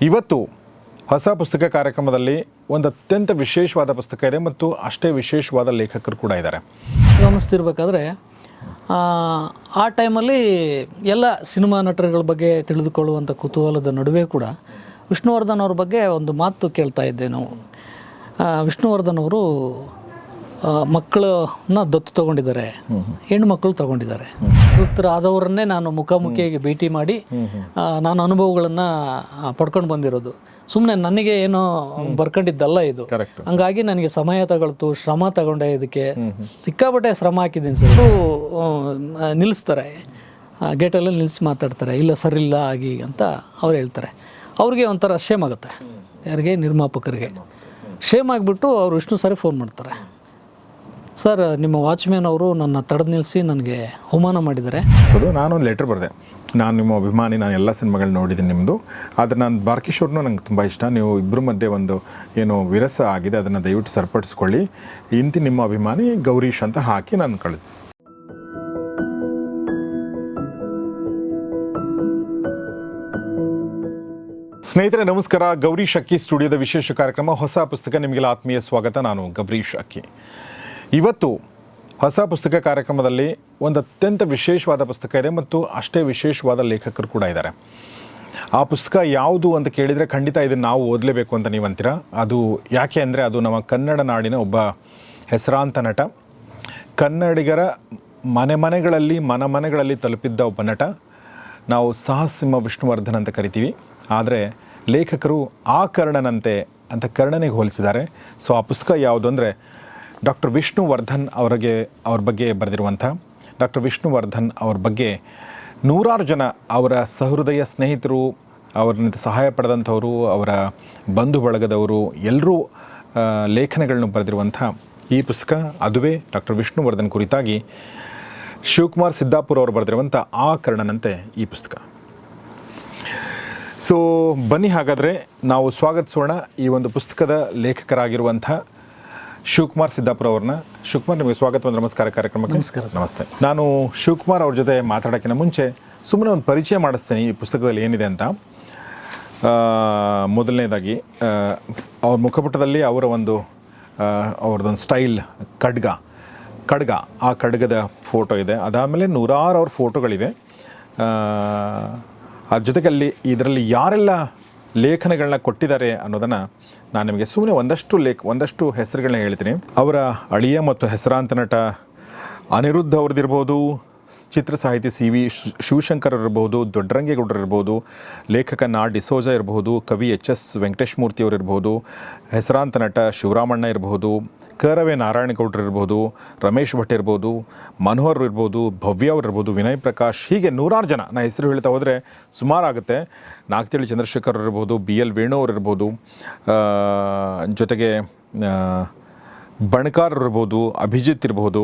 ಇವತ್ತು ಹೊಸ ಪುಸ್ತಕ ಕಾರ್ಯಕ್ರಮದಲ್ಲಿ ಒಂದು ಅತ್ಯಂತ ವಿಶೇಷವಾದ ಪುಸ್ತಕ ಇದೆ ಮತ್ತು ಅಷ್ಟೇ ವಿಶೇಷವಾದ ಲೇಖಕರು ಕೂಡ ಇದ್ದಾರೆ. ಗಮನಿಸ್ತಿರ್ಬೇಕಾದ್ರೆ ಆ, ಆ ಟೈಮಲ್ಲಿ ಎಲ್ಲ ಸಿನಿಮಾ ನಟರುಗಳ ಬಗ್ಗೆ ತಿಳಿದುಕೊಳ್ಳುವಂಥ ಕುತೂಹಲದ ನಡುವೆ ಕೂಡ ವಿಷ್ಣುವರ್ಧನ್ ಅವ್ರ ಬಗ್ಗೆ ಒಂದು ಮಾತು ಕೇಳ್ತಾ ಇದ್ದೆ ನಾವು. ವಿಷ್ಣುವರ್ಧನ್ ಅವರು ಮಕ್ಕಳನ್ನ ದತ್ತು ತಗೊಂಡಿದ್ದಾರೆ ಹೆಣ್ಣು ಮಕ್ಕಳು ತಗೊಂಡಿದ್ದಾರೆ. ಆದವರನ್ನೇ ನಾನು ಮುಖಾಮುಖಿಯಾಗಿ ಭೇಟಿ ಮಾಡಿ ನಾನು ಅನುಭವಗಳನ್ನು ಪಡ್ಕೊಂಡು ಬಂದಿರೋದು. ಸುಮ್ಮನೆ ನನಗೆ ಏನೋ ಬರ್ಕೊಂಡಿದ್ದಲ್ಲ ಇದು. ಹಂಗಾಗಿ ನನಗೆ ಸಮಯ ತಗೊಳ್ತು ಶ್ರಮ ತಗೊಂಡೆ ಇದಕ್ಕೆ. ಸಿಕ್ಕಾಪಟ್ಟೆ ಶ್ರಮ ಹಾಕಿದ್ದೀನಿ ಸರ್. ನಿಲ್ಲಿಸ್ತಾರೆ. ಗೇಟಲ್ಲಿ ನಿಲ್ಲಿಸಿ ಮಾತಾಡ್ತಾರೆ. ಇಲ್ಲ ಸರ್ ಇಲ್ಲ ಆಗಿ ಅಂತ ಅವ್ರು ಹೇಳ್ತಾರೆ. ಅವ್ರಿಗೆ ಒಂಥರ ಶೇಮ್ ಆಗುತ್ತೆ. ಯಾರಿಗೆ? ನಿರ್ಮಾಪಕರಿಗೆ. ಶೇಮ್ ಆಗಿಬಿಟ್ಟು ಅವ್ರು ಇಷ್ಟು ಸಾರಿ ಫೋನ್ ಮಾಡ್ತಾರೆ. ಸರ್, ನಿಮ್ಮ ವಾಚ್ಮ್ಯಾನ್ ಅವರು ನನ್ನ ತಡೆದು ನಿಲ್ಲಿಸಿ ನನಗೆ ಅವಮಾನ ಮಾಡಿದ್ದಾರೆ. ಅದು ನಾನೊಂದು ಲೆಟರ್ ಬರೆದೆ. ನಾನು ನಿಮ್ಮ ಅಭಿಮಾನಿ, ನಾನು ಎಲ್ಲ ಸಿನಿಮಾಗಳು ನೋಡಿದ್ದೀನಿ ನಿಮ್ಮದು ಆದರೆ ನಾನು ಬಾರ್ಕಿಶೋರ್ನೂ ನಂಗೆ ತುಂಬ ಇಷ್ಟ. ನೀವು ಇಬ್ಬರ ಮಧ್ಯೆ ಒಂದು ಏನು ವಿರಸ ಆಗಿದೆ, ಅದನ್ನು ದಯವಿಟ್ಟು ಸರಿಪಡಿಸ್ಕೊಳ್ಳಿ. ಇಂತಿ ನಿಮ್ಮ ಅಭಿಮಾನಿ ಗೌರೀಶ್ ಅಂತ ಹಾಕಿ ನಾನು ಕಳಿಸಿದೆ ಸ್ನೇಹಿತರೆ, ನಮಸ್ಕಾರ. ಗೌರೀಶ್ ಅಕ್ಕಿ ಸ್ಟುಡಿಯೋದ ವಿಶೇಷ ಕಾರ್ಯಕ್ರಮ ಹೊಸ ಪುಸ್ತಕ ನಿಮಗೆಲ್ಲ ಆತ್ಮೀಯ ಸ್ವಾಗತ. ನಾನು ಗೌರೀಶ್ ಅಕ್ಕಿ. ಇವತ್ತು ಹೊಸ ಪುಸ್ತಕ ಕಾರ್ಯಕ್ರಮದಲ್ಲಿ ಒಂದು ಅತ್ಯಂತ ವಿಶೇಷವಾದ ಪುಸ್ತಕ ಇದೆ ಮತ್ತು ಅಷ್ಟೇ ವಿಶೇಷವಾದ ಲೇಖಕರು ಕೂಡ ಇದ್ದಾರೆ. ಆ ಪುಸ್ತಕ ಯಾವುದು ಅಂತ ಕೇಳಿದರೆ ಖಂಡಿತ ಇದನ್ನು ನಾವು ಓದಲೇಬೇಕು ಅಂತ ನೀವು ಅಂತೀರಾ ಅದು ಯಾಕೆ ಅಂದರೆ ಅದು ನಮ್ಮ ಕನ್ನಡ ನಾಡಿನ ಒಬ್ಬ ಹೆಸರಾಂತ ನಟ. ಕನ್ನಡಿಗರ ಮನೆ ಮನೆಗಳಲ್ಲಿ, ಮನ ಮನೆಗಳಲ್ಲಿ ತಲುಪಿದ್ದ ಒಬ್ಬ ನಟ. ನಾವು ಸಾಹಸಿಂಹ ವಿಷ್ಣುವರ್ಧನ್ ಅಂತ ಕರಿತೀವಿ. ಆದರೆ ಲೇಖಕರು ಆ ಕರ್ಣನಂತೆ ಅಂತ ಕರ್ಣನಿಗೆ ಹೋಲಿಸಿದ್ದಾರೆ. ಸೊ ಆ ಪುಸ್ತಕ ಯಾವುದು ಅಂದರೆ ಡಾಕ್ಟರ್ ವಿಷ್ಣುವರ್ಧನ್ ಅವರಿಗೆ, ಅವ್ರ ಬಗ್ಗೆ ಬರೆದಿರುವಂಥ ಡಾಕ್ಟರ್ ವಿಷ್ಣುವರ್ಧನ್ ಅವ್ರ ಬಗ್ಗೆ ನೂರಾರು ಜನ ಅವರ ಸಹೃದಯ ಸ್ನೇಹಿತರು ಅವರಿಂದ ಸಹಾಯ ಪಡೆದಂಥವರು, ಅವರ ಬಂಧು ಬಳಗದವರು, ಎಲ್ಲರೂ ಲೇಖನಗಳನ್ನು ಬರೆದಿರುವಂಥ ಈ ಪುಸ್ತಕ ಅದುವೇ ಡಾಕ್ಟರ್ ವಿಷ್ಣುವರ್ಧನ್ ಕುರಿತಾಗಿ ಶಿವಕುಮಾರ್ ಸಿದ್ದಾಪುರ ಅವರು ಬರೆದಿರುವಂಥ ಆ ಕರ್ಣನಂತೆ ಈ ಪುಸ್ತಕ. ಸೊ ಬನ್ನಿ ಹಾಗಾದರೆ ನಾವು ಸ್ವಾಗತಿಸೋಣ ಈ ಒಂದು ಪುಸ್ತಕದ ಲೇಖಕರಾಗಿರುವಂಥ ಶಿವಕುಮಾರ್ ಸಿದ್ದಾಪುರ ಅವ್ರನ್ನ. ಶಿವಕುಮಾರ್ ನಿಮಗೆ ಸ್ವಾಗತ ಒಂದು ನಮಸ್ಕಾರ ಕಾರ್ಯಕ್ರಮಕ್ಕೆ. ನಮಸ್ಕಾರ ನಮಸ್ತೆ. ನಾನು ಶಿವಕುಮಾರ್ ಅವ್ರ ಜೊತೆ ಮಾತಾಡೋಕ್ಕಿಂತ ಮುಂಚೆ ಸುಮ್ಮನೆ ಒಂದು ಪರಿಚಯ ಮಾಡಿಸ್ತೀನಿ ಈ ಪುಸ್ತಕದಲ್ಲಿ ಏನಿದೆ ಅಂತ. ಮೊದಲನೇದಾಗಿ ಅವ್ರ ಮುಖಪುಟದಲ್ಲಿ ಅವರ ಒಂದು ಅವ್ರದ್ದೊಂದು ಸ್ಟೈಲ್ ಖಡ್ಗ. ಖಡ್ಗ. ಆ ಖಡ್ಗದ ಫೋಟೋ ಇದೆ. ಅದಾದಮೇಲೆ ನೂರಾರು ಅವ್ರ ಫೋಟೋಗಳಿವೆ. ಅದ್ರ ಜೊತೆಗೆ ಅಲ್ಲಿ ಇದರಲ್ಲಿ ಯಾರೆಲ್ಲ ಲೇಖನಗಳನ್ನ ಕೊಟ್ಟಿದ್ದಾರೆ ಅನ್ನೋದನ್ನು ನಾನು ನಿಮಗೆ ಸುಮ್ಮನೆ ಒಂದಷ್ಟು ಲೇಖ, ಒಂದಷ್ಟು ಹೆಸರುಗಳನ್ನ ಹೇಳ್ತೀನಿ. ಅವರ ಅಳಿಯ ಮತ್ತು ಹೆಸರಾಂತ ನಟ ಅನಿರುದ್ಧ ಅವ್ರದ್ದಿರ್ಬೋದು, ಚಿತ್ರ ಸಾಹಿತಿ ಸಿ ವಿ ಶಿವಶಂಕರ್ ಇರ್ಬೋದು ದೊಡ್ಡರಂಗೇಗೌಡರು ಇರ್ಬೋದು, ಲೇಖಕ ನಾ ಡಿಸೋಜ ಇರಬಹುದು ಕವಿ ಎಚ್ ಎಸ್ ವೆಂಕಟೇಶ್ ಮೂರ್ತಿ ಅವರು ಇರ್ಬೋದು ಹೆಸರಾಂತ ನಟ ಶಿವರಾಮಣ್ಣ ಇರ್ಬೋದು ಕರವೇ ನಾರಾಯಣಗೌಡರು ಇರ್ಬೋದು, ರಮೇಶ್ ಭಟ್ ಇರ್ಬೋದು, ಮನೋಹರ್ ಇರ್ಬೋದು, ಭವ್ಯ ಅವ್ರು ಇರ್ಬೋದು, ವಿನಯ್ ಪ್ರಕಾಶ್ ಹೀಗೆ ನೂರಾರು ಜನ. ನಾ ಹೆಸರು ಹೇಳ್ತಾ ಹೋದರೆ ಸುಮಾರು ಆಗುತ್ತೆ. ನಾಗ್ತಿಳಿ ಚಂದ್ರಶೇಖರ್ ಇರ್ಬೋದು ಬಿ ಎಲ್ ವೇಣು ಅವ್ರು ಇರ್ಬೋದು ಜೊತೆಗೆ ಬಣಕಾರ್ ಇರ್ಬೋದು, ಅಭಿಜಿತ್ ಇರ್ಬೋದು.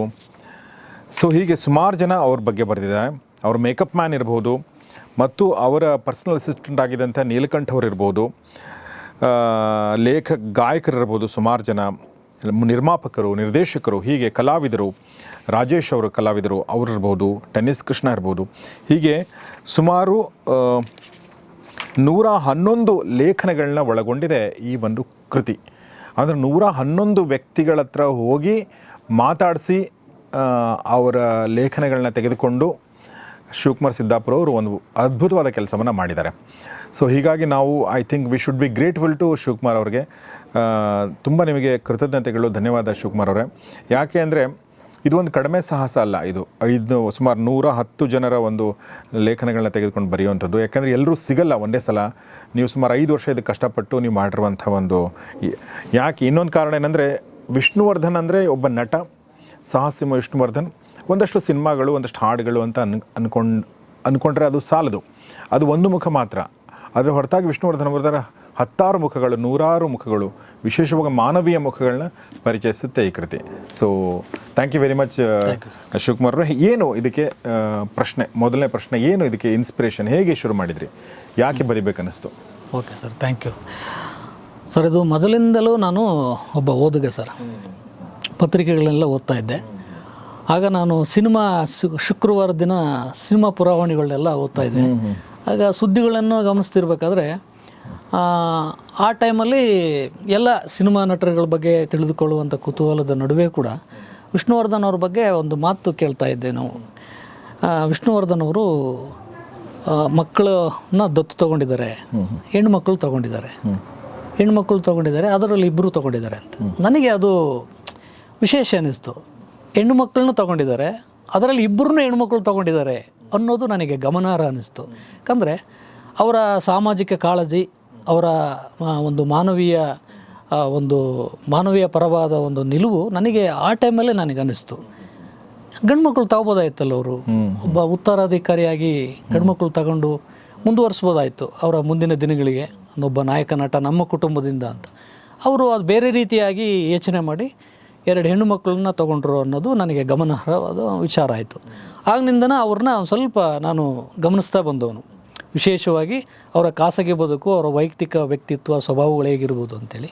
ಸೊ ಹೀಗೆ ಸುಮಾರು ಜನ ಅವ್ರ ಬಗ್ಗೆ ಬರೆದಿದ್ದಾರೆ. ಅವ್ರ ಮೇಕಪ್ ಮ್ಯಾನ್ ಇರ್ಬೋದು, ಮತ್ತು ಅವರ ಪರ್ಸನಲ್ ಅಸಿಸ್ಟೆಂಟ್ ಆಗಿದ್ದಂಥ ನೀಲಕಂಠ ಅವ್ರು ಇರ್ಬೋದು ಲೇಖ ಗಾಯಕರಿರ್ಬೋದು ಸುಮಾರು ಜನ. ನಿರ್ಮಾಪಕರು, ನಿರ್ದೇಶಕರು, ಹೀಗೆ ಕಲಾವಿದರು, ರಾಜೇಶ್ ಅವರು ಕಲಾವಿದರು, ಅವರು ಇರ್ಬೋದು, ಟೆನ್ನಿಸ್ ಕೃಷ್ಣ ಇರ್ಬೋದು. ಹೀಗೆ ಸುಮಾರು ನೂರ ಹನ್ನೊಂದು ಲೇಖನಗಳನ್ನ ಒಳಗೊಂಡಿದೆ ಈ ಒಂದು ಕೃತಿ. ಅಂದರೆ ನೂರ ಹನ್ನೊಂದು ವ್ಯಕ್ತಿಗಳ ಹತ್ರ ಹೋಗಿ ಮಾತಾಡಿಸಿ ಅವರ ಲೇಖನಗಳನ್ನ ತೆಗೆದುಕೊಂಡು ಶಿವಕುಮಾರ್ ಸಿದ್ದಾಪುರ ಅವರು ಒಂದು ಅದ್ಭುತವಾದ ಕೆಲಸವನ್ನು ಮಾಡಿದ್ದಾರೆ. ಸೊ ಹೀಗಾಗಿ ನಾವು I think we should be grateful to Shivakumar ಅವರಿಗೆ. ತುಂಬ ನಿಮಗೆ ಕೃತಜ್ಞತೆಗಳು, ಧನ್ಯವಾದ ಶಿವಕುಮಾರ್ ಅವರೇ. ಯಾಕೆ ಅಂದರೆ ಇದು ಒಂದು ಕಡಿಮೆ ಸಾಹಸ ಅಲ್ಲ ಇದು. ಐದು ಸುಮಾರು ನೂರ ಹತ್ತು ಜನರ ಒಂದು ಲೇಖನಗಳನ್ನ ತೆಗೆದುಕೊಂಡು ಬರೆಯುವಂಥದ್ದು. ಯಾಕಂದರೆ ಎಲ್ಲರೂ ಸಿಗಲ್ಲ ಒಂದೇ ಸಲ. ನೀವು ಸುಮಾರು ಐದು ವರ್ಷ ಇದಕ್ಕೆ ಕಷ್ಟಪಟ್ಟು ನೀವು ಮಾಡಿರುವಂಥ ಒಂದು ಯಾಕೆ ಇನ್ನೊಂದು ಕಾರಣ ಏನಂದರೆ, ವಿಷ್ಣುವರ್ಧನ್ ಅಂದರೆ ಒಬ್ಬ ನಟ ಸಾಹಸಿಮ ವಿಷ್ಣುವರ್ಧನ್. ಒಂದಷ್ಟು ಸಿನಿಮಾಗಳು ಒಂದಷ್ಟು ಹಾಡುಗಳು ಅಂತ ಅನ್ ಅನ್ಕೊಂಡು ಅಂದ್ಕೊಂಡ್ರೆ ಅದು ಸಾಲದು. ಅದು ಒಂದು ಮುಖ ಮಾತ್ರ. ಅದರ ಹೊರತಾಗಿ ವಿಷ್ಣುವರ್ಧನ್ ಅವರದರ ಹತ್ತಾರು ಮುಖಗಳು ನೂರಾರು ಮುಖಗಳು ವಿಶೇಷವಾಗಿ ಮಾನವೀಯ ಮುಖಗಳನ್ನ ಪರಿಚಯಿಸುತ್ತೆ ಈ ಕೃತಿ. So thank you very much Shivakumar ಏನು ಇದಕ್ಕೆ ಪ್ರಶ್ನೆ ಮೊದಲನೇ ಪ್ರಶ್ನೆ ಏನು ಇದಕ್ಕೆ ಇನ್ಸ್ಪಿರೇಷನ್ ಹೇಗೆ ಶುರು ಮಾಡಿದ್ರಿ? ಯಾಕೆ ಬರಿಬೇಕನ್ನಿಸ್ತು? Okay sir thank you sir ಇದು ಮೊದಲಿಂದಲೂ ನಾನು ಒಬ್ಬ ಓದುಗ ಸರ್. ಪತ್ರಿಕೆಗಳನ್ನೆಲ್ಲ ಓದ್ತಾ ಇದ್ದೆ. ಆಗ ನಾನು ಸಿನಿಮಾ ಶುಕ್ರವಾರ ದಿನ ಸಿನಿಮಾ ಪುರಾವಣೆಗಳನ್ನೆಲ್ಲ ಓದ್ತಾ ಇದ್ದೆ. ಆಗ ಸುದ್ದಿಗಳನ್ನು ಗಮನಿಸ್ತಿರ್ಬೇಕಾದ್ರೆ ಆ, ಟೈಮಲ್ಲಿ ಎಲ್ಲ ಸಿನಿಮಾ ನಟರುಗಳ ಬಗ್ಗೆ ತಿಳಿದುಕೊಳ್ಳುವಂಥ ಕುತೂಹಲದ ನಡುವೆ ಕೂಡ ವಿಷ್ಣುವರ್ಧನ್ ಅವ್ರ ಬಗ್ಗೆ ಒಂದು ಮಾತು ಕೇಳ್ತಾ ಇದ್ದೆ ನಾವು. ವಿಷ್ಣುವರ್ಧನ್ ಅವರು ಮಕ್ಕಳನ್ನ ದತ್ತು ತಗೊಂಡಿದ್ದಾರೆ. ಹೆಣ್ಮಕ್ಳು ತಗೊಂಡಿದ್ದಾರೆ. ಹೆಣ್ಮಕ್ಳು ತಗೊಂಡಿದ್ದಾರೆ ಅದರಲ್ಲಿ ಇಬ್ಬರು ತಗೊಂಡಿದ್ದಾರೆ ಅಂತ. ನನಗೆ ಅದು ವಿಶೇಷ ಅನ್ನಿಸ್ತು ಹೆಣ್ಣು ಮಕ್ಕಳನ್ನು ತಗೊಂಡಿದ್ದಾರೆ. ಅದರಲ್ಲಿ ಇಬ್ಬರನ್ನೂ ಹೆಣ್ಮಕ್ಳು ತಗೊಂಡಿದ್ದಾರೆ ಅನ್ನೋದು ನನಗೆ ಗಮನಾರ್ಹ ಅನ್ನಿಸ್ತು ಯಾಕಂದರೆ ಅವರ ಸಾಮಾಜಿಕ ಕಾಳಜಿ ಅವರ ಒಂದು ಮಾನವೀಯ ಒಂದು ಮಾನವೀಯ ಪರವಾದ ಒಂದು ನಿಲುವು ನನಗೆ ಆ ಟೈಮಲ್ಲೇ ನನಗೆ ಅನ್ನಿಸ್ತು ಗಂಡ್ಮಕ್ಳು ತಗೋಬೋದಾಯ್ತಲ್ಲ ಅವರು? ಒಬ್ಬ ಉತ್ತರಾಧಿಕಾರಿಯಾಗಿ ಗಂಡ್ಮಕ್ಳು ತಗೊಂಡು ಮುಂದುವರಿಸ್ಬೋದಾಯಿತು ಅವರ ಮುಂದಿನ ದಿನಗಳಿಗೆ ಒಬ್ಬ ನಾಯಕ ನಟ ನಮ್ಮ ಕುಟುಂಬದಿಂದ ಅಂತ. ಅವರು ಅದು ಬೇರೆ ರೀತಿಯಾಗಿ ಯೋಚನೆ ಮಾಡಿ ಎರಡು ಹೆಣ್ಣು ಮಕ್ಕಳನ್ನ ತೊಗೊಂಡ್ರು ಅನ್ನೋದು ನನಗೆ ಗಮನಾರ್ಹವಾದ ವಿಚಾರ ಆಯಿತು. ಆಗ್ನಿಂದನ ಅವ್ರನ್ನ ಸ್ವಲ್ಪ ನಾನು ಗಮನಿಸ್ತಾ ಬಂದವನು. ವಿಶೇಷವಾಗಿ ಅವರ ಖಾಸಗಿ ಬದುಕು ಅವರ ವೈಯಕ್ತಿಕ ವ್ಯಕ್ತಿತ್ವ ಸ್ವಭಾವಗಳು ಹೇಗಿರ್ಬೋದು ಅಂತೇಳಿ.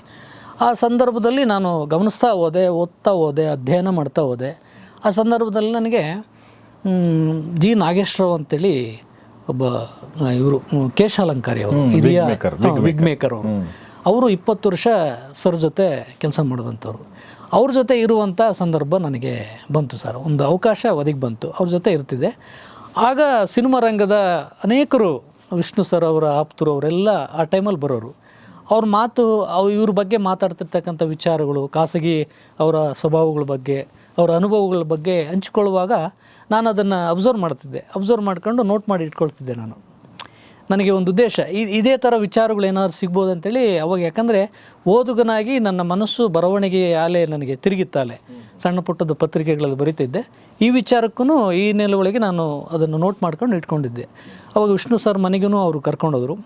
ಆ ಸಂದರ್ಭದಲ್ಲಿ ನಾನು ಗಮನಿಸ್ತಾ ಹೋದೆ ಓದ್ತಾ ಹೋದೆ ಅಧ್ಯಯನ ಮಾಡ್ತಾ ಹೋದೆ. ಆ ಸಂದರ್ಭದಲ್ಲಿ ನನಗೆ ಜಿ ನಾಗೇಶ್ವರ ಅಂತೇಳಿ ಒಬ್ಬ ಇವರು ಕೇಶಾಲಂಕಾರಿ ಅವರು ಹಿರಿಯ ವಿಗ್ ಮೇಕರ್ ಅವರು. ಅವರು ಇಪ್ಪತ್ತು ವರ್ಷ ಸರ್ ಜೊತೆ ಕೆಲಸ ಮಾಡಿದಂಥವ್ರು. ಅವ್ರ ಜೊತೆ ಇರುವಂಥ ಸಂದರ್ಭ ನನಗೆ ಬಂತು ಸರ್. ಒಂದು ಅವಕಾಶ ಒದಗಿ ಬಂತು. ಅವ್ರ ಜೊತೆ ಇರ್ತಿದ್ದೆ. ಆಗ ಸಿನಿಮಾ ರಂಗದ ಅನೇಕರು ವಿಷ್ಣು ಸರ್ ಅವರ, ಆಪ್ತರು ಅವರೆಲ್ಲ ಆ ಟೈಮಲ್ಲಿ ಬರೋರು. ಅವ್ರ ಮಾತು, ಅವು ಇವ್ರ ಬಗ್ಗೆ ಮಾತಾಡ್ತಿರ್ತಕ್ಕಂಥ ವಿಚಾರಗಳು, ಖಾಸಗಿ ಅವರ ಸ್ವಭಾವಗಳ ಬಗ್ಗೆ, ಅವರ ಅನುಭವಗಳ ಬಗ್ಗೆ ಹಂಚಿಕೊಳ್ಳುವಾಗ ನಾನು ಅದನ್ನು ಅಬ್ಸರ್ವ್ ಮಾಡ್ತಿದ್ದೆ. ಅಬ್ಸರ್ವ್ ಮಾಡ್ಕೊಂಡು ನೋಟ್ ಮಾಡಿ ಇಟ್ಕೊಳ್ತಿದ್ದೆ ನಾನು. ನನಗೆ ಒಂದು ಉದ್ದೇಶ. ಇದೇ ಥರ ವಿಚಾರಗಳು ಏನಾದ್ರು ಸಿಗ್ಬೋದು ಅಂತೇಳಿ ಅವಾಗ ಯಾಕಂದರೆ ಓದುಗನಾಗಿ ನನ್ನ ಮನಸ್ಸು ಬರವಣಿಗೆ ಆಲೆ ನನಗೆ ತಿರುಗಿತ್ತಾಲೆ. ಸಣ್ಣ ಪುಟ್ಟದ ಪತ್ರಿಕೆಗಳಲ್ಲಿ ಬರೀತಿದ್ದೆ. ಈ ವಿಚಾರಕ್ಕೂ ಈ ನೆಲೆಯೊಳಗೆ ನಾನು ಅದನ್ನು ನೋಟ್ ಮಾಡ್ಕೊಂಡು ಇಟ್ಕೊಂಡಿದ್ದೆ. ಅವಾಗ ವಿಷ್ಣು ಸರ್ ಮನೆಗೂ ಅವರು ಕರ್ಕೊಂಡೋದ್ರು.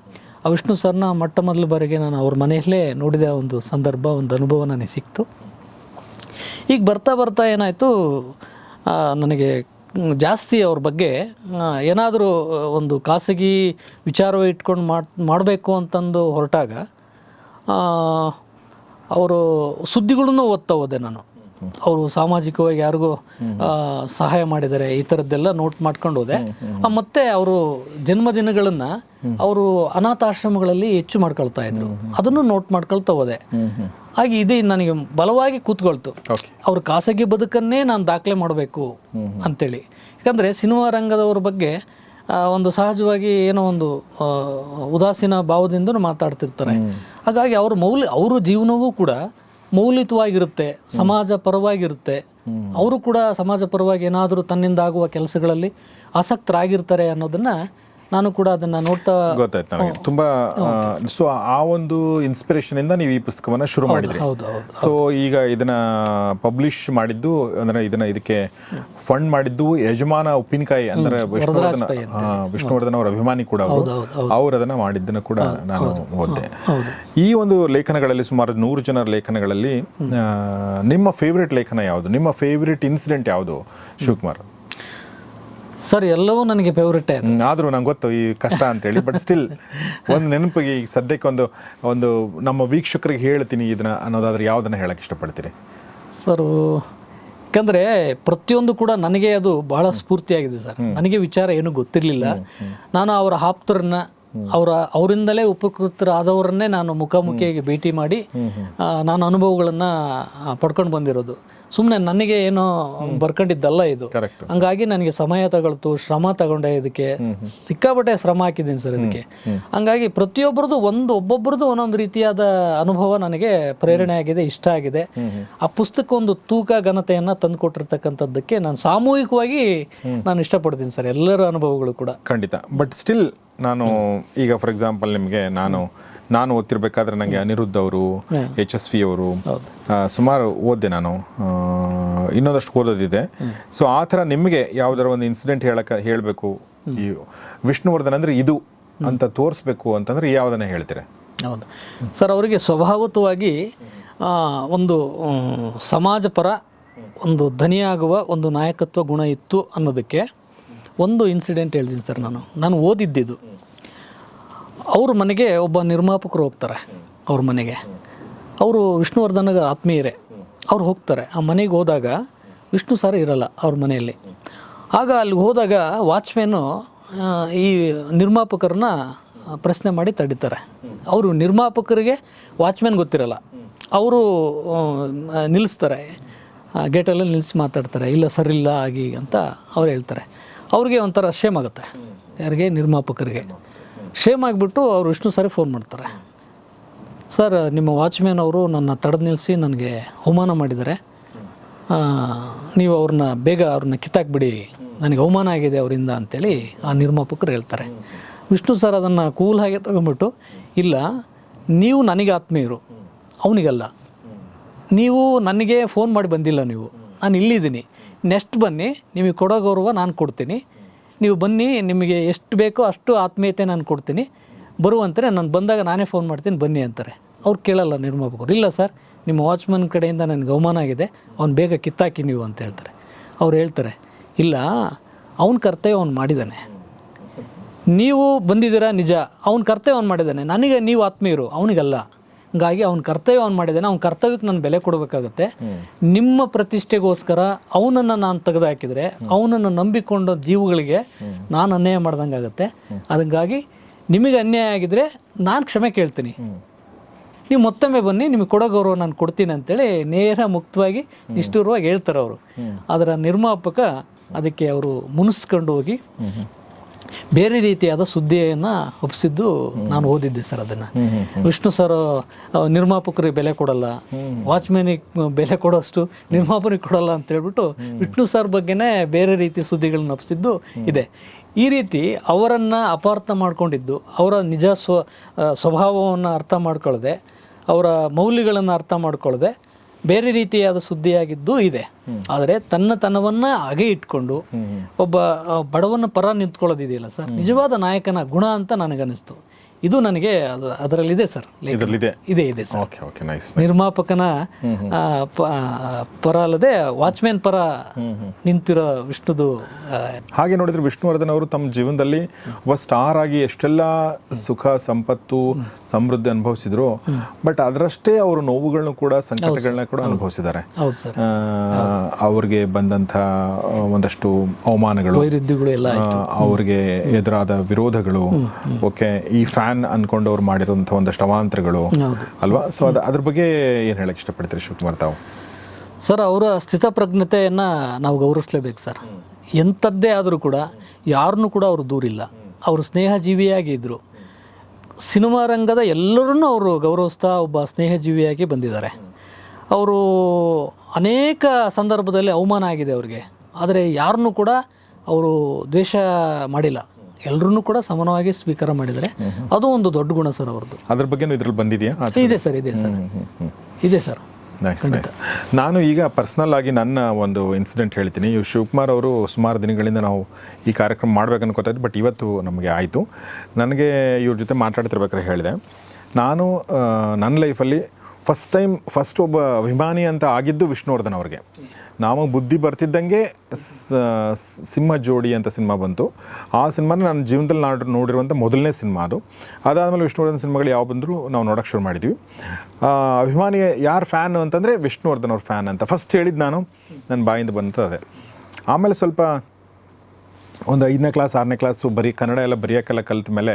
ಆ ವಿಷ್ಣು ಸರ್ನ ಮೊಟ್ಟ ಮೊದಲ ಬಾರಿಗೆ ನಾನು ಅವ್ರ ಮನೆಯಲ್ಲೇ ನೋಡಿದ ಒಂದು ಸಂದರ್ಭ, ಒಂದು ಅನುಭವ ನನಗೆ ಸಿಕ್ತು. ಈಗ ಬರ್ತಾ ಬರ್ತಾ ಏನಾಯಿತು ನನಗೆ ಜಾಸ್ತಿ ಅವ್ರ ಬಗ್ಗೆ ಏನಾದರೂ ಒಂದು ಖಾಸಗಿ ವಿಚಾರ ಇಟ್ಕೊಂಡು ಮಾಡಿ, ಮಾಡಬೇಕು ಅಂತಂದು ಹೊರಟಾಗ ಅವರು ಸುದ್ದಿಗಳನ್ನು ಓದ್ತಾ ಹೋದೆ ನಾನು. ಅವರು ಸಾಮಾಜಿಕವಾಗಿ ಯಾರಿಗೂ ಸಹಾಯ ಮಾಡಿದ್ದಾರೆ ಈ ಥರದ್ದೆಲ್ಲ ನೋಟ್ ಮಾಡ್ಕೊಂಡು ಹೋದೆ ಮತ್ತೆ ಅವರು ಜನ್ಮದಿನಗಳನ್ನ ಅವರು ಅನಾಥಾಶ್ರಮಗಳಲ್ಲಿ ಹೆಚ್ಚು ಮಾಡ್ಕೊಳ್ತಾ ಇದ್ರು. ಅದನ್ನು ನೋಟ್ ಮಾಡ್ಕೊಳ್ತಾ ಹೋದೆ. ಹಾಗೆ ಇದೇ ನನಗೆ ಬಲವಾಗಿ ಕೂತ್ಕೊಳ್ತು. ಅವ್ರ ಖಾಸಗಿ ಬದುಕನ್ನೇ ನಾನು ದಾಖಲೆ ಮಾಡಬೇಕು ಅಂತೇಳಿ. ಯಾಕಂದರೆ ಸಿನಿಮಾ ರಂಗದವ್ರ ಬಗ್ಗೆ ಒಂದು ಸಹಜವಾಗಿ ಏನೋ ಒಂದು ಉದಾಸೀನ ಭಾವದಿಂದ ಮಾತಾಡ್ತಿರ್ತಾರೆ. ಹಾಗಾಗಿ ಅವ್ರ ಮೌಲ್ಯ ಅವ್ರ ಜೀವನವೂ ಕೂಡ ಮೌಲಿತವಾಗಿರುತ್ತೆ ಸಮಾಜ ಪರವಾಗಿರುತ್ತೆ. ಅವರು ಕೂಡ ಸಮಾಜ ಪರವಾಗಿ ಏನಾದರೂ ತನ್ನಿಂದ ಆಗುವ ಕೆಲಸಗಳಲ್ಲಿ ಆಸಕ್ತರಾಗಿರ್ತಾರೆ ಅನ್ನೋದನ್ನ ನಾನು ಕೂಡ ಅದನ್ನ ನೋಡ್ತಾ ಗೊತ್ತಾಯ್ತು ನನಗೆ. ತುಂಬಾ ಸೊ ಆ ಒಂದು ಇನ್ಸ್ಪಿರೇಷನ್ ಇಂದ ನೀವು ಈ ಪುಸ್ತಕವನ್ನ ಶುರು ಮಾಡಿದ್ರಿ. ಸೊ ಈಗ ಇದನ್ನ ಪಬ್ಲಿಷ್ ಮಾಡಿದ್ದು ಅಂದ್ರೆ ಇದನ್ನ ಇದಕ್ಕೆ ಫಂಡ್ ಮಾಡಿದ್ದು ಯಜಮಾನ ಉಪ್ಪಿನಕಾಯಿ ಅಂದ್ರೆ ವಿಷ್ಣುವರ್ಧನ ವಿಷ್ಣುವರ್ಧನ್ ಅವರ ಅಭಿಮಾನಿ ಕೂಡ ಅವರು. ಅದನ್ನ ಮಾಡಿದ್ದನ್ನ ಕೂಡ ನಾನು ಓದಿದೆ. ಈ ಒಂದು ಲೇಖನಗಳಲ್ಲಿ ಸುಮಾರು ನೂರು ಜನರ ಲೇಖನಗಳಲ್ಲಿ ನಿಮ್ಮ ಫೇವ್ರೆಟ್ ಲೇಖನ ಯಾವುದು? ನಿಮ್ಮ ಫೇವ್ರೆಟ್ ಇನ್ಸಿಡೆಂಟ್ ಯಾವುದು ಶಿವಕುಮಾರ್? ಸರ್ ಎಲ್ಲವೂ ನನಗೆ ಫೇವ್ರೆಟೇ ಆದರೂ ನಂಗೆ ಗೊತ್ತು ಈ ಕಷ್ಟ ಅಂತೇಳಿ ಬಟ್ ಸ್ಟಿಲ್ ಒಂದು ನೆನಪಿಗೆ ಈಗ ಸದ್ಯಕ್ಕೆ ಒಂದು ಒಂದು ನಮ್ಮ ವೀಕ್ಷಕರಿಗೆ ಹೇಳ್ತೀನಿ ಇದನ್ನ ಅನ್ನೋದಾದ್ರೆ ಯಾವ್ದನ್ನ ಹೇಳಕ್ಕೆ ಇಷ್ಟಪಡ್ತೀರಿ? ಸರ್ ಯಾಕಂದರೆ ಪ್ರತಿಯೊಂದು ಕೂಡ ನನಗೆ ಅದು ಬಹಳ ಸ್ಫೂರ್ತಿಯಾಗಿದೆ ಸರ್. ನನಗೆ ವಿಚಾರ ಏನು ಗೊತ್ತಿರಲಿಲ್ಲ. ನಾನು ಅವರ ಆಪ್ತರನ್ನ ಅವರ ಅವರಿಂದಲೇ ಉಪಕೃತರಾದವರನ್ನೇ ನಾನು ಮುಖಾಮುಖಿಯಾಗಿ ಭೇಟಿ ಮಾಡಿ ನಾನು ಅನುಭವಗಳನ್ನು ಪಡ್ಕೊಂಡು ಬಂದಿರೋದು. ಸುಮ್ಮನೆ ನನಗೆ ಏನೋ ಬರ್ಕೊಂಡಿದ್ದಲ್ಲ ಇದು. ಹಂಗಾಗಿ ನನಗೆ ಸಮಯ ತಗೊಳ್ತು ಶ್ರಮ ತಗೊಂಡೆ ಇದಕ್ಕೆ. ಸಿಕ್ಕಾಪಟ್ಟೆ ಶ್ರಮ ಹಾಕಿದ್ದೀನಿ ಸರ್ ಇದಕ್ಕೆ. ಹಂಗಾಗಿ ಪ್ರತಿಯೊಬ್ಬರದು ಒಂದು ಒಬ್ಬೊಬ್ಬರದು ಒಂದೊಂದು ರೀತಿಯಾದ ಅನುಭವ ನನಗೆ ಪ್ರೇರಣೆ ಆಗಿದೆ ಇಷ್ಟ ಆಗಿದೆ. ಆ ಪುಸ್ತಕ ಒಂದು ತೂಕ ಘನತೆಯನ್ನ ತಂದುಕೊಟ್ಟಿರ್ತಕ್ಕಂಥದ್ದಕ್ಕೆ ನಾನು ಸಾಮೂಹಿಕವಾಗಿ ನಾನು ಇಷ್ಟಪಡ್ತೀನಿ ಸರ್ ಎಲ್ಲರ ಅನುಭವಗಳು ಕೂಡ. ಖಂಡಿತ. ಬಟ್ ಸ್ಟಿಲ್ ನಾನು ಈಗ ಫಾರ್ ಎಕ್ಸಾಂಪಲ್ ನಿಮಗೆ ನಾನು ನಾನು ಓದ್ತಿರ್ಬೇಕಾದ್ರೆ ನನಗೆ ಅನಿರುದ್ಧ ಅವರು ಎಚ್ ಎಸ್ ವಿ ಅವರು ಸುಮಾರು ಓದಿದೆ ನಾನು. ಇನ್ನೊಂದಷ್ಟು ಓದೋದಿದೆ. ಸೊ ಆ ಥರ ನಿಮಗೆ ಯಾವ್ದಾರ ಒಂದು ಇನ್ಸಿಡೆಂಟ್ ಹೇಳಕ್ಕೆ ಹೇಳಬೇಕು? ಈ ವಿಷ್ಣುವರ್ಧನ್ ಅಂದರೆ ಇದು ಅಂತ ತೋರಿಸ್ಬೇಕು ಅಂತಂದರೆ ಯಾವ್ದನ್ನ ಹೇಳ್ತೀರಾ? ಹೌದು. ಸರ್ ಅವರಿಗೆ ಸ್ವಭಾವತವಾಗಿ ಒಂದು ಸಮಾಜಪರ ಸಮಾಜ ಪರ ಒಂದು ಧನಿಯಾಗುವ ಒಂದು ನಾಯಕತ್ವ ಗುಣ ಇತ್ತು ಅನ್ನೋದಕ್ಕೆ ಒಂದು ಇನ್ಸಿಡೆಂಟ್ ಹೇಳ್ತೀನಿ ಸರ್ ನಾನು. ನಾನು ಓದಿದ್ದಿದ್ದು ಅವ್ರ ಮನೆಗೆ ಒಬ್ಬ ನಿರ್ಮಾಪಕರು ಹೋಗ್ತಾರೆ ಅವ್ರ ಮನೆಗೆ. ಅವರು ವಿಷ್ಣುವರ್ಧನಗ ಆತ್ಮೀಯರೇ. ಅವ್ರು ಹೋಗ್ತಾರೆ. ಆ ಮನೆಗೆ ಹೋದಾಗ ವಿಷ್ಣು ಸರ್ ಇರಲ್ಲ ಅವ್ರ ಮನೆಯಲ್ಲಿ. ಆಗ ಅಲ್ಲಿಗೆ ಹೋದಾಗ ವಾಚ್ಮ್ಯಾನು ಈ ನಿರ್ಮಾಪಕರನ್ನ ಪ್ರಶ್ನೆ ಮಾಡಿ ತಡೀತಾರೆ. ಅವರು ನಿರ್ಮಾಪಕರಿಗೆ ವಾಚ್ಮ್ಯಾನ್ ಗೊತ್ತಿರಲ್ಲ. ಅವರು ನಿಲ್ಲಿಸ್ತಾರೆ. ಗೇಟಲ್ಲಿ ನಿಲ್ಲಿಸಿ ಮಾತಾಡ್ತಾರೆ. ಇಲ್ಲ ಸರ್, ಇಲ್ಲ ಆಗಿ ಅಂತ ಅವ್ರು ಹೇಳ್ತಾರೆ. ಅವ್ರಿಗೆ ಒಂಥರ ಶೇಮ್ ಆಗುತ್ತೆ. ಯಾರಿಗೆ? ನಿರ್ಮಾಪಕರಿಗೆ. ಶೇಮ್ ಆಗಿಬಿಟ್ಟು ಅವರು ವಿಷ್ಣು ಸರಿ ಫೋನ್ ಮಾಡ್ತಾರೆ. ಸರ್ ನಿಮ್ಮ ವಾಚ್ಮ್ಯಾನ್ ಅವರು ನನ್ನ ತಡೆದು ನಿಲ್ಲಿಸಿ ನನಗೆ ಅವಮಾನ ಮಾಡಿದ್ದಾರೆ. ನೀವು ಅವ್ರನ್ನ ಬೇಗ ಅವ್ರನ್ನ ಕಿತ್ತಾಕ್ಬಿಡಿ. ನನಗೆ ಅವಮಾನ ಆಗಿದೆ ಅವರಿಂದ ಅಂತೇಳಿ ಆ ನಿರ್ಮಾಪಕರು ಹೇಳ್ತಾರೆ. ವಿಷ್ಣು ಸರ್ ಅದನ್ನು ಕೂಲ್ ಹಾಗೆ ತಗೊಂಬಿಟ್ಟು ಇಲ್ಲ, ನೀವು ನನಗೆ ಆತ್ಮೀಯರು. ಅವನಿಗಲ್ಲ. ನೀವು ನನಗೆ ಫೋನ್ ಮಾಡಿ ಬಂದಿಲ್ಲ ನೀವು. ನಾನು ಇಲ್ಲಿದ್ದೀನಿ. ನೆಕ್ಸ್ಟ್ ಬನ್ನಿ, ನಿಮಗೆ ಕೊಡೋ ಗೌರವ ನಾನು ಕೊಡ್ತೀನಿ. ನೀವು ಬನ್ನಿ, ನಿಮಗೆ ಎಷ್ಟು ಬೇಕೋ ಅಷ್ಟು ಆತ್ಮೀಯತೆ ನಾನು ಕೊಡ್ತೀನಿ. ಬರುವಂತಾರೆ ನಾನು ಬಂದಾಗ ನಾನೇ ಫೋನ್ ಮಾಡ್ತೀನಿ, ಬನ್ನಿ ಅಂತಾರೆ. ಅವ್ರು ಕೇಳಲ್ಲ ನಿರ್ಮಾಪಕರು. ಇಲ್ಲ ಸರ್ ನಿಮ್ಮ ವಾಚ್ಮನ್ ಕಡೆಯಿಂದ ನನಗೆ ಅವಮಾನ ಆಗಿದೆ. ಅವ್ನು ಬೇಗ ಕಿತ್ತಾಕಿ ನೀವು ಅಂತ ಹೇಳ್ತಾರೆ. ಅವ್ರು ಹೇಳ್ತಾರೆ, ಇಲ್ಲ, ಅವನ ಕರ್ತವ್ಯ ಅವ್ನು ಮಾಡಿದ್ದಾನೆ. ನೀವು ಬಂದಿದ್ದೀರಾ? ನಿಜ. ಅವ್ನ ಕರ್ತವ್ಯ ಅವ್ನು ಮಾಡಿದ್ದಾನೆ. ನನಗೆ ನೀವು ಆತ್ಮೀಯರು. ಅವನಿಗಲ್ಲ. ಹಂಗಾಗಿ ಅವ್ನ ಕರ್ತವ್ಯ ಅವ್ನು ಮಾಡಿದ್ದಾನೆ ಅವ್ನ ಕರ್ತವ್ಯಕ್ಕೆ ನಾನು ಬೆಲೆ ಕೊಡಬೇಕಾಗುತ್ತೆ. ನಿಮ್ಮ ಪ್ರತಿಷ್ಠೆಗೋಸ್ಕರ ಅವನನ್ನು ನಾನು ತೆಗೆದು ಹಾಕಿದರೆ ಅವನನ್ನು ನಂಬಿಕೊಂಡ ಜೀವಗಳಿಗೆ ನಾನು ಅನ್ಯಾಯ ಮಾಡ್ದಂಗೆ ಆಗುತ್ತೆ ಅದಕ್ಕಾಗಿ ನಿಮಗೆ ಅನ್ಯಾಯ ಆಗಿದ್ರೆ ನಾನು ಕ್ಷಮೆ ಕೇಳ್ತೀನಿ. ನೀವು ಮತ್ತೊಮ್ಮೆ ಬನ್ನಿ ನಿಮಗೆ ಕೊಡೋ ಗೌರವ ನಾನು ಕೊಡ್ತೀನಿ ಅಂತೇಳಿ ನೇರ ಮುಕ್ತವಾಗಿ ನಿಷ್ಠುರವಾಗಿ ಹೇಳ್ತಾರೆ ಅವರು. ಅದರ ನಿರ್ಮಾಪಕ ಅದಕ್ಕೆ ಅವರು ಮುನಿಸ್ಕೊಂಡು ಹೋಗಿ ಬೇರೆ ರೀತಿಯಾದ ಸುದ್ದಿಯನ್ನು ಒಪ್ಪಿಸಿದ್ದು ನಾನು ಓದಿದ್ದೆ ಸರ್ ಅದನ್ನು. ವಿಷ್ಣು ಸರ್ ನಿರ್ಮಾಪಕರಿಗೆ ಬೆಲೆ ಕೊಡಲ್ಲ. ವಾಚ್ಮ್ಯಾನಿಗೆ ಬೆಲೆ ಕೊಡೋಷ್ಟು ನಿರ್ಮಾಪನಿಗೆ ಕೊಡಲ್ಲ ಅಂತ ಹೇಳ್ಬಿಟ್ಟು ವಿಷ್ಣು ಸರ್ ಬಗ್ಗೆನೇ ಬೇರೆ ರೀತಿ ಸುದ್ದಿಗಳನ್ನ ಒಪ್ಪಿಸಿದ್ದು ಇದೆ. ಈ ರೀತಿ ಅವರನ್ನು ಅಪಾರ್ಥ ಮಾಡ್ಕೊಂಡಿದ್ದು ಅವರ ನಿಜ ಸ್ವ ಸ್ವಭಾವವನ್ನು ಅರ್ಥ ಮಾಡ್ಕೊಳ್ಳದೆ ಅವರ ಮೌಲ್ಯಗಳನ್ನು ಅರ್ಥ ಮಾಡ್ಕೊಳ್ಳದೆ ಬೇರೆ ರೀತಿಯಾದ ಸುದ್ದಿಯಾಗಿದ್ದು ಇದೆ. ಆದರೆ ತನ್ನ ತನವನ್ನ ಹಾಗೆ ಇಟ್ಕೊಂಡು ಒಬ್ಬ ಬಡವನ ಪರ ನಿಂತ್ಕೊಳ್ಳೋದಿದೆಯಲ್ಲ ಸರ್? ನಿಜವಾದ ನಾಯಕನ ಗುಣ ಅಂತ ನನಗನ್ನಿಸ್ತು. ಇದು ನನಗೆ ಅದು ಅದರಲ್ಲಿದೆ ಸರ್. ಇದರಲ್ಲಿದೆ? ಇದೆ ಇದೆ ಸರ್. ಓಕೆ ಓಕೆ ನೈಸ್ ನಿರ್ಮಾಪಕನ ಪರ ಅಲ್ಲದೆ ವಾಚ್ಮ್ಯಾನ್ ಪರ ನಿಂತಿರೋ ವಿಷ್ಣುದು ಹಾಗೆ ನೋಡಿದ್ರೆ ವಿಷ್ಣುವರ್ಧನ್ ಅವರು ತಮ್ಮ ಜೀವನದಲ್ಲಿ ಒಬ್ಬ ಸ್ಟಾರ್ ಆಗಿ ಎಷ್ಟೆಲ್ಲ ಸುಖ ಸಂಪತ್ತು ಸಮೃದ್ಧಿ ಅನುಭವಿಸಿದ್ರು ಬಟ್ ಅದರಷ್ಟೇ ಅವರು ನೋವುಗಳನ್ನು ಕೂಡ ಸಂಕಟಗಳನ್ನ ಕೂಡ ಅನುಭವಿಸಿದ್ದಾರೆ. ಅವ್ರಿಗೆ ಬಂದಂತ ಒಂದಷ್ಟು ಅವಮಾನಗಳು ಎಲ್ಲ ಅವ್ರಿಗೆ ಎದುರಾದ ವಿರೋಧಗಳು ಓಕೆ ಈ ಫ್ಯಾನ್ ಅನ್ಕೊಂಡು ಅವ್ರು ಮಾಡಿರುವಂಥ ಒಂದಷ್ಟು ಅವಾಂತರಗಳು. ಅಲ್ವಾ? ಸೊ ಅದು ಅದ್ರ ಬಗ್ಗೆ ಏನು ಹೇಳಕ್ ಇಷ್ಟಪಡ್ತೀರಿ ಶಿವಕುಮಾರ್ ತಾವು? ಸರ್ ಅವರ ಸ್ಥಿತಪ್ರಜ್ಞತೆಯನ್ನು ನಾವು ಗೌರವಿಸ್ಲೇಬೇಕು ಸರ್. ಎಂಥದ್ದೇ ಆದರೂ ಕೂಡ ಯಾರನ್ನೂ ಕೂಡ ಅವರು ದೂರಿಲ್ಲ ಅವರು ಸ್ನೇಹಜೀವಿಯಾಗಿ ಇದ್ದರು ಸಿನಿಮಾ ರಂಗದ ಎಲ್ಲರನ್ನೂ ಅವರು ಗೌರವಿಸ್ತಾ ಒಬ್ಬ ಸ್ನೇಹಜೀವಿಯಾಗಿ ಬಂದಿದ್ದಾರೆ. ಅವರು ಅನೇಕ ಸಂದರ್ಭದಲ್ಲಿ ಅವಮಾನ ಆಗಿದೆ ಅವರಿಗೆ. ಆದರೆ ಯಾರನ್ನೂ ಕೂಡ ಅವರು ದ್ವೇಷ ಮಾಡಿಲ್ಲ. ಎಲ್ಲರನ್ನೂ ಕೂಡ ಸಮಾನವಾಗಿ ಸ್ವೀಕಾರ ಮಾಡಿದರೆ ಅದು ಒಂದು ದೊಡ್ಡ ಗುಣ ಸರ್ ಅವ್ರದ್ದು. ಅದ್ರ ಬಗ್ಗೆ ಇದ್ರಲ್ಲಿ ಬಂದಿದೆಯಾ? ಇದೆ ಸರ್ ಇದೆ ಸರ್. ಇದೆ ಸರ್. ನೈಸ್ ನೈಸ್ ನಾನು ಈಗ ಪರ್ಸ್ನಲ್ ಆಗಿ ನನ್ನ ಒಂದು ಇನ್ಸಿಡೆಂಟ್ ಹೇಳ್ತೀನಿ. ಇವ್ ಶಿವಕುಮಾರ್ ಅವರು ಸುಮಾರು ದಿನಗಳಿಂದ ನಾವು ಈ ಕಾರ್ಯಕ್ರಮ ಮಾಡ್ಬೇಕು ಅನ್ಕೋತಾ ಇದ್ದೆ ಬಟ್ ಇವತ್ತು ನಮಗೆ ಆಯಿತು. ನನಗೆ ಇವ್ರ ಜೊತೆ ಮಾತಾಡ್ತಿರ್ಬೇಕಾದ್ರೆ ಹೇಳಿದೆ. ನಾನು ನನ್ನ ಲೈಫಲ್ಲಿ ಫಸ್ಟ್ ಟೈಮ್ ಫಸ್ಟ್ ಒಬ್ಬ ಅಭಿಮಾನಿ ಅಂತ ಆಗಿದ್ದು ವಿಷ್ಣುವರ್ಧನ್ ಅವ್ರಿಗೆ. ನಾವು ಬುದ್ಧಿ ಬರ್ತಿದ್ದಂಗೆ ಸಿಂಹ ಜೋಡಿ ಅಂತ ಸಿನಿಮಾ ಬಂತು. ಆ ಸಿನಿಮಾನ ನನ್ನ ಜೀವನದಲ್ಲಿ ನಾನು ನೋಡಿರುವಂಥ ಮೊದಲನೇ ಸಿನಿಮಾ ಅದು. ಅದಾದಮೇಲೆ ವಿಷ್ಣುವರ್ಧನ್ ಸಿನಿಮಾಗಳು ಯಾವ ಬಂದರೂ ನಾವು ನೋಡೋಕ್ಕೆ ಶುರು ಮಾಡಿದ್ವಿ. ಅಭಿಮಾನಿ ಯಾರು ಫ್ಯಾನ್ ಅಂತಂದರೆ ವಿಷ್ಣುವರ್ಧನ್ ಅವ್ರ ಫ್ಯಾನ್ ಅಂತ. ಫಸ್ಟ್ ಹೇಳಿದ್ದು ನಾನು ನನ್ನ ಬಾಯಿಂದ ಬಂತು ಅದೇ. ಆಮೇಲೆ ಸ್ವಲ್ಪ ಒಂದು ಐದನೇ ಕ್ಲಾಸ್, ಆರನೇ ಕ್ಲಾಸು ಬರೀ ಕನ್ನಡ ಎಲ್ಲ ಬರೆಯೋಕ್ಕೆಲ್ಲ ಕಲಿತ ಮೇಲೆ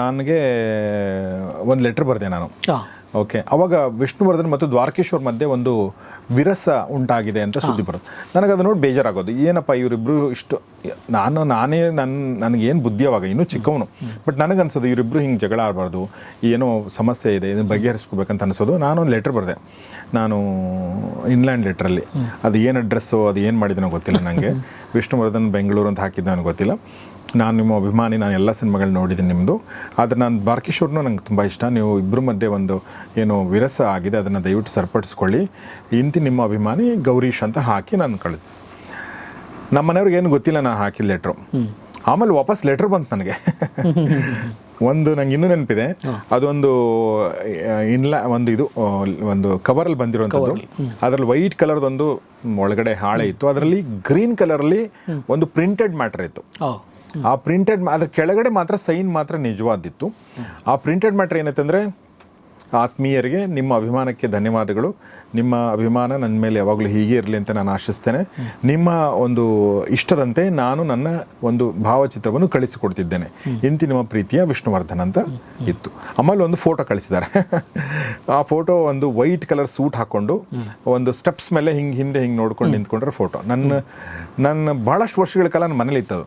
ನನಗೆ ಒಂದು ಲೆಟ್ರ್ ಬರೆದೆ ನಾನು. ಓಕೆ. ಅವಾಗ ವಿಷ್ಣುವರ್ಧನ್ ಮತ್ತು ದ್ವಾರಕೇಶ್ವರ್ ಮಧ್ಯೆ ಒಂದು ವಿರಸ ಉಂಟಾಗಿದೆ ಅಂತ ಸುದ್ದಿ ಬರುತ್ತೆ. ನನಗೆ ಅದು ನೋಡಿ ಬೇಜಾರಾಗೋದು. ಏನಪ್ಪ ಇವರಿಬ್ರು ಇಷ್ಟು, ನಾನು, ನಾನೇ ನನ್ನ ನನಗೇನು ಬುದ್ಧಿ ಅವಾಗ, ಇನ್ನೂ ಚಿಕ್ಕವನು. ಬಟ್ ನನಗನ್ಸೋದು, ಇವರಿಬ್ರು ಹಿಂಗೆ ಜಗಳ ಆಡಬಾರ್ದು, ಏನೋ ಸಮಸ್ಯೆ ಇದೆ, ಇದನ್ನು ಬಗೆಹರಿಸ್ಕೋಬೇಕಂತ ಅನಿಸೋದು. ನಾನೊಂದು ಲೆಟ್ರ್ ಬರೆದೆ. ನಾನು ಇನ್ಲ್ಯಾಂಡ್ ಲೆಟ್ರಲ್ಲಿ ಅದು ಏನು ಅಡ್ರೆಸ್ಸು ಅದು ಏನು ಮಾಡಿದನೋ ಗೊತ್ತಿಲ್ಲ ನನಗೆ ವಿಷ್ಣುವರ್ಧನ್ ಬೆಂಗಳೂರು ಅಂತ ಹಾಕಿದ್ದು ನನಗೆ ಗೊತ್ತಿಲ್ಲ. ನಾನು ನಿಮ್ಮ ಅಭಿಮಾನಿ ನಾನು ಎಲ್ಲ ಸಿನಿಮಾಗಳು ನೋಡಿದ್ದೀನಿ ನಿಮ್ಮದು ಆದರೆ ನಾನು ಬಾರ್ಕಿಶೋರ್ನೂ ನಂಗೆ ತುಂಬ ಇಷ್ಟ. ನೀವು ಇಬ್ಬರ ಮಧ್ಯೆ ಒಂದು ಏನು ವಿರಸ ಆಗಿದೆ ಅದನ್ನು ದಯವಿಟ್ಟು ಸರಿಪಡಿಸ್ಕೊಳ್ಳಿ. ಇಂತಿ ನಿಮ್ಮ ಅಭಿಮಾನಿ ಗೌರೀಶ್ ಅಂತ ಹಾಕಿ ನಾನು ಕಳಿಸಿದೆ ನಮ್ಮ ಮನೆಯವ್ರಿಗೆ ಏನು ಗೊತ್ತಿಲ್ಲ ನಾನು ಹಾಕಿದ ಲೆಟ್ರು ಆಮೇಲೆ ವಾಪಸ್ ಲೆಟ್ರ್ ಬಂತು ನನಗೆ. ಒಂದು ನಂಗೆ ಇನ್ನೂ ನೆನಪಿದೆ. ಅದೊಂದು ಇನ್ಲ ಒಂದು ಇದು ಒಂದು ಕವರಲ್ಲಿ ಬಂದಿರುವಂಥದ್ದು. ಅದರಲ್ಲಿ ವೈಟ್ ಕಲರ್ದೊಂದು ಒಳಗಡೆ ಹಾಳೆ ಇತ್ತು. ಅದರಲ್ಲಿ ಗ್ರೀನ್ ಕಲರಲ್ಲಿ ಒಂದು ಪ್ರಿಂಟೆಡ್ ಮ್ಯಾಟರ್ ಇತ್ತು. ಆ ಪ್ರಿಂಟೆಡ್ ಅದ್ರ ಕೆಳಗಡೆ ಮಾತ್ರ ಸೈನ್ ಮಾತ್ರ ನಿಜವಾದಿತ್ತು. ಆ ಪ್ರಿಂಟೆಡ್ ಮ್ಯಾಟ್ರ್ ಏನೈತೆ ಅಂದರೆ ಆತ್ಮೀಯರಿಗೆ ನಿಮ್ಮ ಅಭಿಮಾನಕ್ಕೆ ಧನ್ಯವಾದಗಳು. ನಿಮ್ಮ ಅಭಿಮಾನ ನನ್ನ ಮೇಲೆ ಯಾವಾಗಲೂ ಹೀಗೆ ಇರಲಿ ಅಂತ ನಾನು ಆಶಿಸ್ತೇನೆ. ನಿಮ್ಮ ಒಂದು ಇಷ್ಟದಂತೆ ನಾನು ನನ್ನ ಒಂದು ಭಾವಚಿತ್ರವನ್ನು ಕಳಿಸಿಕೊಡ್ತಿದ್ದೇನೆ. ಇಂತಿ ನಿಮ್ಮ ಪ್ರೀತಿಯ ವಿಷ್ಣುವರ್ಧನ್ ಅಂತ ಇತ್ತು. ಆಮೇಲೆ ಒಂದು ಫೋಟೋ ಕಳಿಸಿದ್ದಾರೆ. ಆ ಫೋಟೋ ಒಂದು ವೈಟ್ ಕಲರ್ ಸೂಟ್ ಹಾಕೊಂಡು ಒಂದು ಸ್ಟೆಪ್ಸ್ ಮೇಲೆ ಹಿಂಗೆ ಹಿಂದೆ ಹಿಂಗೆ ನೋಡ್ಕೊಂಡು ನಿಂತ್ಕೊಂಡ್ರೆ ಫೋಟೋ ನನ್ನ ನನ್ನ ಬಹಳಷ್ಟು ವರ್ಷಗಳ ಕಾಲ ನನ್ನ ಮನೇಲಿ ಇತ್ತದು.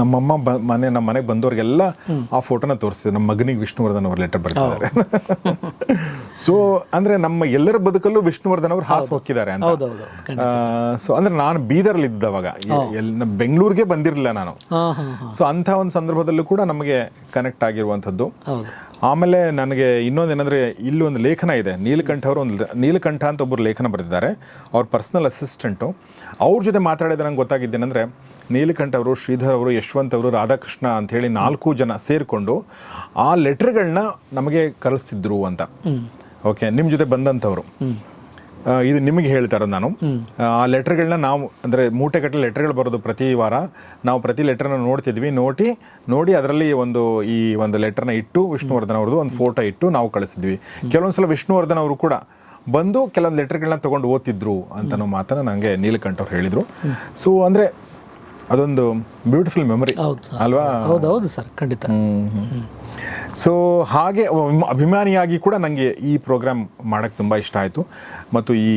ನಮ್ಮಮ್ಮ ಬ ಮನೆ ನಮ್ಮ ಮನೆಗೆ ಬಂದವ್ರಿಗೆಲ್ಲ ಆ ಫೋಟೋನ ತೋರಿಸಿದೆ ನಮ್ಮ ಮಗನಿಗೆ ವಿಷ್ಣುವರ್ಧನ್ ಅವ್ರ ಲೆಟರ್ ಬರ್ತಿದ್ದಾರೆ ಸೊ ಅಂದ್ರೆ ನಮ್ಮ ಎಲ್ಲರ ಬದುಕಲ್ಲೂ ವಿಷ್ಣುವರ್ಧನ್ ಅವರು ಹಾಸು ಹೋಗಿದ್ದಾರೆ ಅಂತ. ಸೊ ಅಂದ್ರೆ ನಾನು ಬೀದರ್ಲಿ ಇದ್ದವಾಗ ಎಲ್ಲ ಬೆಂಗಳೂರಿಗೆ ಬಂದಿರಲಿಲ್ಲ ನಾನು. ಸೊ ಅಂಥ ಒಂದು ಸಂದರ್ಭದಲ್ಲೂ ಕೂಡ ನಮಗೆ ಕನೆಕ್ಟ್ ಆಗಿರುವಂಥದ್ದು. ಆಮೇಲೆ ನನಗೆ ಇನ್ನೊಂದು ಏನಂದ್ರೆ ಇಲ್ಲಿ ಒಂದು ಲೇಖನ ಇದೆ. ನೀಲಕಂಠ ಅವರು ಒಂದು ನೀಲಕಂಠ ಅಂತ ಒಬ್ಬರು ಲೇಖನ ಬರೆದಿದ್ದಾರೆ. ಅವ್ರ ಪರ್ಸನಲ್ ಅಸಿಸ್ಟೆಂಟು ಅವ್ರ ಜೊತೆ ಮಾತಾಡಿದ ನಂಗೆ ಗೊತ್ತಾಗಿದ್ದೇನೆಂದ್ರೆ ನೀಲಕಂಠ ಅವರು, ಶ್ರೀಧರ್ ಅವರು, ಯಶವಂತ್ ಅವರು, ರಾಧಾಕೃಷ್ಣ ಅಂತ ಹೇಳಿ ನಾಲ್ಕು ಜನ ಸೇರಿಕೊಂಡು ಆ ಲೆಟರ್ಗಳನ್ನ ನಮಗೆ ಕಲಿಸ್ತಿದ್ರು ಅಂತ. ಓಕೆ ನಿಮ್ಮ ಜೊತೆ ಬಂದಂಥವ್ರು. ಇದು ನಿಮಗೆ ಹೇಳ್ತಾರೆ ನಾನು. ಆ ಲೆಟರ್ಗಳನ್ನ ನಾವು, ಅಂದರೆ ಮೂಟೆಗಟ್ಟಲೆ ಲೆಟರ್ಗಳು ಬರೋದು ಪ್ರತಿ ವಾರ. ನಾವು ಪ್ರತಿ ಲೆಟರ್ನ ನೋಡ್ತಿದ್ವಿ. ನೋಡಿ ನೋಡಿ ಅದರಲ್ಲಿ ಒಂದು ಈ ಒಂದು ಲೆಟರ್ನ ಇಟ್ಟು ವಿಷ್ಣುವರ್ಧನ್ ಅವ್ರದ್ದು ಒಂದು ಫೋಟೋ ಇಟ್ಟು ನಾವು ಕಳಿಸಿದ್ವಿ. ಕೆಲವೊಂದ್ಸಲ ವಿಷ್ಣುವರ್ಧನ್ ಅವರು ಕೂಡ ಬಂದು ಕೆಲವೊಂದು ಲೆಟರ್ಗಳನ್ನ ತಗೊಂಡು ಓದ್ತಿದ್ರು ಅಂತನೋ ಮಾತನ್ನ ನನಗೆ ನೀಲಕಂಠ ಅವ್ರು ಹೇಳಿದರು. ಸೊ ಅಂದರೆ ಅದೊಂದು ಬ್ಯೂಟಿಫುಲ್ ಮೆಮೊರಿ ಅಲ್ವಾ? ಹೌದು ಹೌದು ಸರ್. ಖಂಡಿತ. ಸೊ ಹಾಗೆ ಅಭಿಮಾನಿಯಾಗಿ ಕೂಡ ನನಗೆ ಈ ಪ್ರೋಗ್ರಾಮ್ ಮಾಡೋಕ್ಕೆ ತುಂಬ ಇಷ್ಟ ಆಯಿತು. ಮತ್ತು ಈ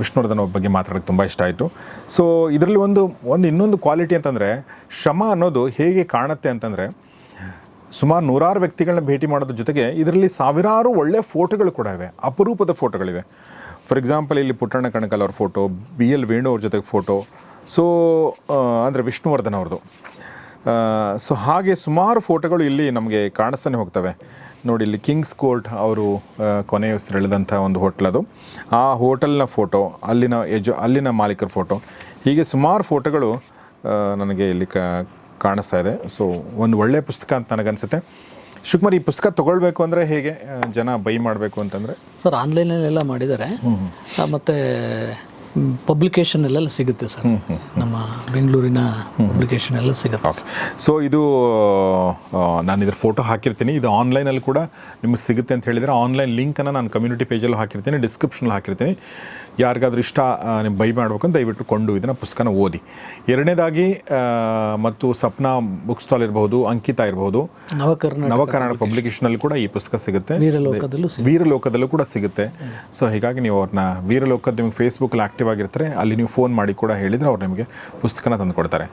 ವಿಷ್ಣುವರ್ಧನ ವಿಷ್ಣುವರ್ಧನ್ ಬಗ್ಗೆ ಮಾತಾಡೋಕ್ಕೆ ತುಂಬ ಇಷ್ಟ ಆಯಿತು. ಸೊ ಇದರಲ್ಲಿ ಒಂದು ಒಂದು ಇನ್ನೊಂದು ಕ್ವಾಲಿಟಿ ಅಂತಂದರೆ ಶ್ರಮ ಅನ್ನೋದು ಹೇಗೆ ಕಾಣುತ್ತೆ ಅಂತಂದರೆ ಸುಮಾರು ನೂರಾರು ವ್ಯಕ್ತಿಗಳನ್ನ ಭೇಟಿ ಮಾಡೋದ್ರ ಜೊತೆಗೆ ಇದರಲ್ಲಿ ಸಾವಿರಾರು ಒಳ್ಳೆಯ ಫೋಟೋಗಳು ಕೂಡ ಇವೆ. ಅಪರೂಪದ ಫೋಟೋಗಳಿವೆ ಫಾರ್ ಎಕ್ಸಾಂಪಲ್ ಇಲ್ಲಿ ಪುಟ್ಟಣ್ಣ ಕಣಕಲ್ ಅವ್ರ ಫೋಟೋ ಬಿ ಎಲ್ ವೇಣು ಅವ್ರ ಜೊತೆಗೆ ಫೋಟೋ ಸೊ ಅಂದರೆ ವಿಷ್ಣುವರ್ಧನ್ ಅವ್ರದ್ದು. ಸೊ ಹಾಗೆ ಸುಮಾರು ಫೋಟೋಗಳು ಇಲ್ಲಿ ನಮಗೆ ಕಾಣಿಸ್ತಾನೆ ಹೋಗ್ತವೆ. ನೋಡಿ ಇಲ್ಲಿ ಕಿಂಗ್ಸ್ ಕೋರ್ಟ್ ಅವರು ಕೊನೆಯ ಹೇಳಿದಂಥ ಒಂದು ಹೋಟ್ಲ್ ಅದು. ಆ ಹೋಟೆಲ್ನ ಫೋಟೋ ಅಲ್ಲಿನ ಯಜು ಅಲ್ಲಿನ ಮಾಲೀಕರ ಫೋಟೋ ಹೀಗೆ ಸುಮಾರು ಫೋಟೋಗಳು ನನಗೆ ಇಲ್ಲಿ ಕ ಕಾಣಿಸ್ತಾ ಇದೆ. ಸೊ ಒಂದು ಒಳ್ಳೆಯ ಪುಸ್ತಕ ಅಂತ ನನಗನ್ಸುತ್ತೆ. ಶಿವಕುಮಾರ್ ಈ ಪುಸ್ತಕ ತೊಗೊಳ್ಬೇಕು ಅಂದರೆ ಹೇಗೆ ಜನ ಬೈ ಮಾಡಬೇಕು ಅಂತಂದರೆ? ಸರ್ ಆನ್ಲೈನಲ್ಲೆಲ್ಲ ಮಾಡಿದ್ದಾರೆ. ಮತ್ತೆ ಪಬ್ಲಿಕೇಶನ್ ಎಲ್ಲ ಸಿಗುತ್ತೆ ಸರ್. ನಮ್ಮ ಬೆಂಗಳೂರಿನ ಪಬ್ಲಿಕೇಶನ್ ಎಲ್ಲ ಸಿಗುತ್ತೆ ಸೊ ಇದು ನಾನು ಇದ್ರ ಫೋಟೋ ಹಾಕಿರ್ತೀನಿ. ಇದು ಆನ್ಲೈನಲ್ಲಿ ಕೂಡ ನಿಮಗೆ ಸಿಗುತ್ತೆ ಅಂತ ಹೇಳಿದರೆ ಆನ್ಲೈನ್ ಲಿಂಕನ್ನು ನಾನು ಕಮ್ಯುನಿಟಿ ಪೇಜಲ್ಲೂ ಹಾಕಿರ್ತೀನಿ ಡಿಸ್ಕ್ರಿಪ್ಷನಲ್ಲಿ ಹಾಕಿರ್ತೀನಿ. ಯಾರಿಗಾದ್ರೂ ಇಷ್ಟ ನೀವು ಬೈ ಮಾಡ್ಬೇಕಂತ ಅಂತ ದಯವಿಟ್ಟು ಕೊಂಡು ಇದನ್ನು ಪುಸ್ತಕನ ಓದಿ. ಎರಡನೇದಾಗಿ ಮತ್ತು ಸಪ್ನಾ ಬುಕ್ ಸ್ಟಾಲ್ ಇರಬಹುದು ಅಂಕಿತಾ ಇರಬಹುದು. ನವಕನ್ನಡ ಪಬ್ಲಿಕೇಶನಲ್ಲಿ ಕೂಡ ಈ ಪುಸ್ತಕ ಸಿಗುತ್ತೆ. ವೀರಲೋಕದಲ್ಲೂ ಸಿಗುತ್ತೆ. ವೀರಲೋಕದಲ್ಲೂ ಕೂಡ ಸಿಗುತ್ತೆ. ಸೊ ಹೀಗಾಗಿ ನೀವು ಅವ್ರನ್ನ ವೀರಲೋಕದ ನಿಮಗೆ ಫೇಸ್ಬುಕ್ ಆಕ್ಟಿವ್ ಆಗಿರ್ತಾರೆ ಅಲ್ಲಿ ನೀವು ಫೋನ್ ಮಾಡಿ ಕೂಡ ಹೇಳಿದರೆ ಅವ್ರು ನಿಮಗೆ ಪುಸ್ತಕನ ತಂದು ಕೊಡ್ತಾರೆ.